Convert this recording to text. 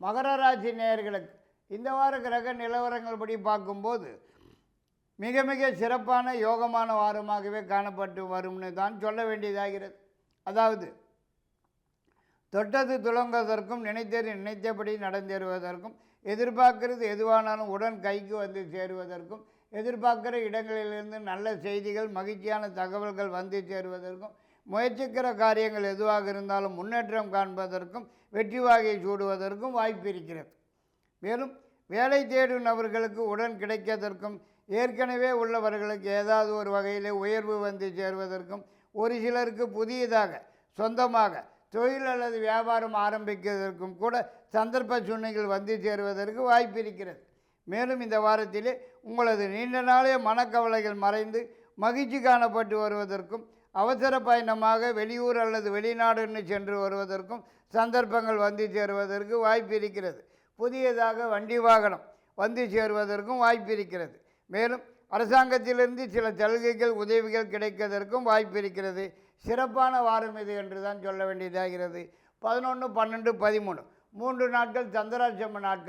மகர ராசி நேயர்களுக்கு இந்த வார கிரக நிலவரங்கள் படி பார்க்கும்போது மிக மிக சிறப்பான யோகமான வாரமாகவே காணப்பட்டு வரும்னு தான் சொல்ல வேண்டியதாகிறது. அதாவது தொட்டது துளங்குவதற்கும் நினைத்தது நினைத்தபடி நடந்தேறுவதற்கும் எதிர்பார்க்கிறது எதுவானாலும் உடன் கைக்கு வந்து சேருவதற்கும் எதிர்பார்க்குற இடங்களிலிருந்து நல்ல செய்திகள் மகிழ்ச்சியான தகவல்கள் வந்து சேருவதற்கும் முயற்சிக்கிற காரியங்கள் எதுவாக இருந்தாலும் முன்னேற்றம் காண்பதற்கும் வெற்றி வாகை சூடுவதற்கும் வாய்ப்பு இருக்கிறது. மேலும் வேலை தேடும் நபர்களுக்கு உடன் கிடைக்கதற்கும் ஏற்கனவே உள்ளவர்களுக்கு ஏதாவது ஒரு வகையில் உயர்வு வந்து சேருவதற்கும் ஒரு சிலருக்கு புதியதாக சொந்தமாக தொழில் அல்லது வியாபாரம் ஆரம்பிக்கிறதற்கும் கூட சந்தர்ப்ப சூழ்நிலைகள் வந்து சேருவதற்கு வாய்ப்பு இருக்கிறது. மேலும் இந்த வாரத்திலே உங்களது நீண்ட நாளைய மனக்கவலைகள் மறைந்து மகிழ்ச்சி காணப்பட்டு வருவதற்கும் அவசர பயணமாக வெளியூர் அல்லது வெளிநாடுன்னு சென்று வருவதற்கும் சந்தர்ப்பங்கள் வந்து சேருவதற்கு வாய்ப்பு இருக்கிறது. புதியதாக வண்டி வாகனம் வந்து சேருவதற்கும் வாய்ப்பு இருக்கிறது. மேலும் அரசாங்கத்திலிருந்து சில சலுகைகள் உதவிகள் கிடைப்பதற்கும் வாய்ப்பு இருக்கிறது. சிறப்பான வாரம் இது என்று தான் சொல்ல வேண்டியதாகிறது. பதினொன்று பன்னெண்டு பதிமூணு. மூன்று நாட்கள் சந்திராட்சம நாட்கள்.